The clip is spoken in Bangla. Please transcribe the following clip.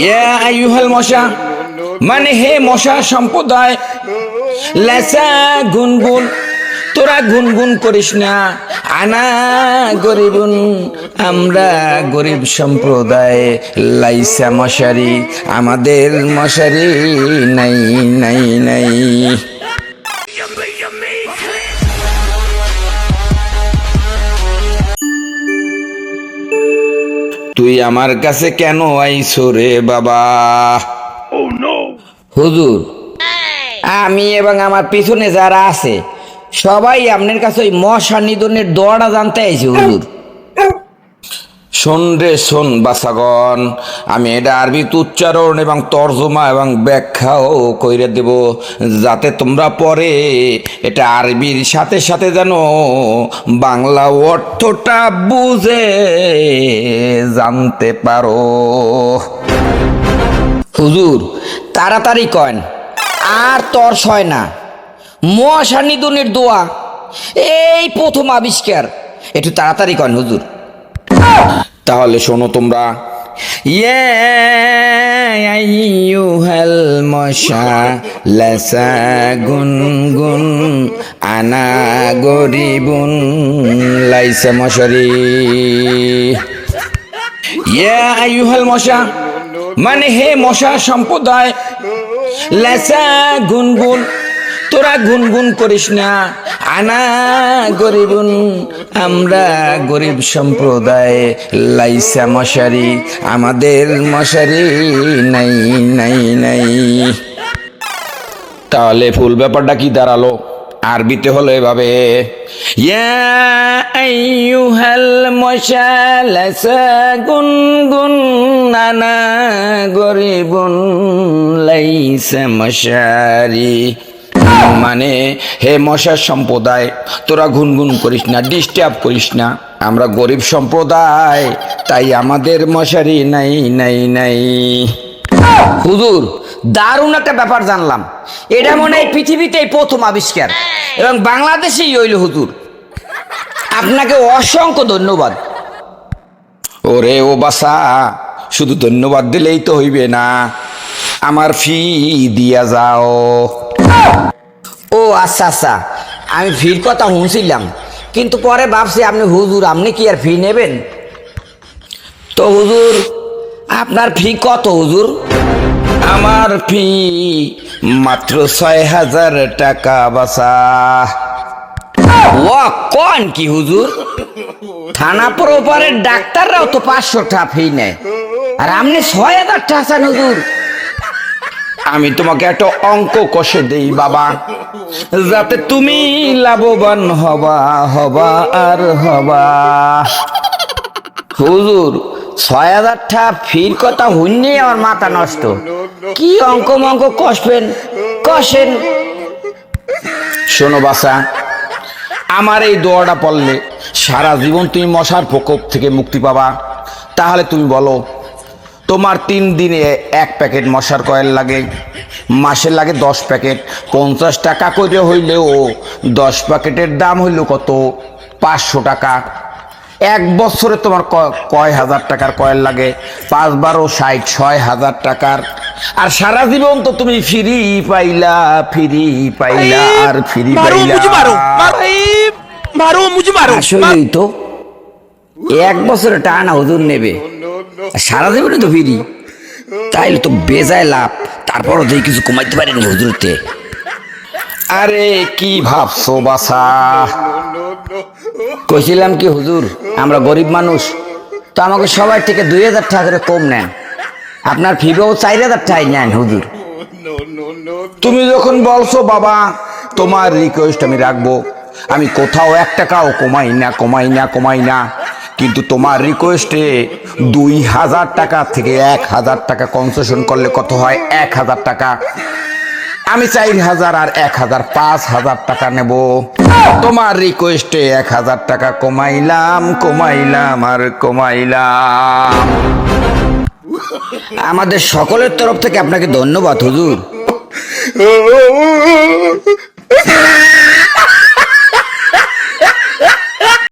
ইয়া মশা মানে হে মশা সম্প্রদায়, লেসা গুনগুন, তোরা গুনগুন করিস না। আনা গরিবুন, আমরা গরিব সম্প্রদায়, লাইসা মশারি, আমাদের মশারি নাই। তুই আমার কাছে কেন আইছো রে বাবা? হুজুর আমি এবং আমার পিছনে যারা আছে সবাই আপনার কাছে ওই মশা নিধনের দোয়াটা জানতে আইছি হুজুর। শোন রে শোন বাসাগণ আমি এটা আরবিত উচ্চারণ এবং তর্জমা এবং ব্যাখ্যাও কইরে দেব, যাতে তোমরা পরে এটা আরবির সাথে সাথে যেন বাংলা অর্থটা বুঝে জানতে পারো। হুজুর, তাড়াতাড়ি কন আর তর হয় না। মশা নিধনের দোয়া, এই প্রথম আবিষ্কার। একটু তাড়াতাড়ি কন হুজুর। তাহলে শোনো তোমরা। মশা লাসা গুনগুন আনা ইয়া মশা মানে হে মশা সম্প্রদায়, লেসা গুনগুন তোরা গুনগুন করিস না। আনা গরিবুন, আমরা গরিব সম্প্রদায়। লাইসা মশারি, আমাদের মশারি নাই নাই নাই। তাহলে ফুল ব্যাপারটা কি দাঁড়াল? আরবিতে হলো এভাবে। আইয়ুহাল মশালাসা নানা গরিবুন, লাইসা মশারি। মানে হে মশার সম্প্রদায়, তোরা গুনগুন করিস না ডিস্টার্ব করিস না। আমরা গরিব সম্প্রদায়, তাই আমাদের মশারি নাই নাই নাই। হুজুর, দারুণ একটা ব্যাপার জানলাম। এটা মনে হয় পৃথিবীতেই প্রথম আবিষ্কার। এবং বাংলাদেশেই হইল হুজুর। আপনাকে অসংখ্য ধন্যবাদ। ওরে ও বাসা, শুধু ধন্যবাদ দিলেই তো হইবে না। আমার ফি দিয়া যাও। ও আচ্ছা আচ্ছা। আমি ফির কথা শুনছিলাম। কিন্তু পরে ভাবছি আপনি হুজুর আপনি কি আর ফি নেবেন? তো হুজুর আপনার ফি কত হুজুর? আমার ফি মাত্র ছয় হাজার টাকা বাসা ও কোন কি হুজুর? থানা প্রপারের ডাক্তাররাও তো পাঁচশো টাকা ফি নেয়। আর আপনি ছয় হাজার টাকা হুজুর। আমি তোমাকে একটা অঙ্ক কষে দেই, বাবা। যাতে তুমি লাভবান হবা হবা আর হবা। হুজুর, ছয় হাজার টাকা ফির কথা শুননি আমার মাথা নষ্ট। কি অঙ্ক মঙ্ক কষবেন? কষেন। শোনো বাসা আমার এই দোয়াটা পড়লে সারা জীবন তুমি মশার প্রকোপ থেকে মুক্তি পাবা। তাহলে তুমি বলো তোমার তিন দিনে এক প্যাকেট মশার কয়েল লাগে মাসে লাগে দশ প্যাকেট। পঞ্চাশ টাকা করে হইলেও দশ প্যাকেটের দাম হইল কত? পাঁচশো টাকা। এক বছরে তোমার কয় হাজার টাকার কয়েল লাগে? পাঁচ বারো ষাট ছয় হাজার টাকার। আর সারা জীবন তো তুমি ফিরি পাইলা ফিরি পাইলা আর ফিরি পাইলা। তো। এক বছরে টানা হুজুর নেবে। সারা জীবনে তো ফিরি তাইলে তো বেজায় লাভ তারপরও যদি কিছু কমাইতে পারেনি হুজুরতে। আরে কি ভাবছ বাসা কইছিলাম কি হুজুর আমরা গরিব মানুষ তো আমাকে সবাই থেকে দুই হাজার টাকা করে কম নেন। আপনার ফিবেও চার হাজার টাকাই নেন হুজুর। তুমি যখন বলছো বাবা তোমার রিকোয়েস্ট আমি রাখব। আমি কোথাও এক টাকাও কমাই না কমাই না কমাই না। কিন্তু তোমার রিকোয়েস্টে দুই হাজার টাকা থেকে এক হাজার টাকা কনসেশন করলে কত হয়? এক হাজার টাকা। আমি চার হাজার আর এক হাজার পাঁচ হাজার টাকা নেব। তোমার রিকোয়েস্টে এক হাজার টাকা কমাইলাম কমাইলাম আর কমাইলাম। আমাদের সকলের তরফ থেকে আপনাকে ধন্যবাদ, হুজুর।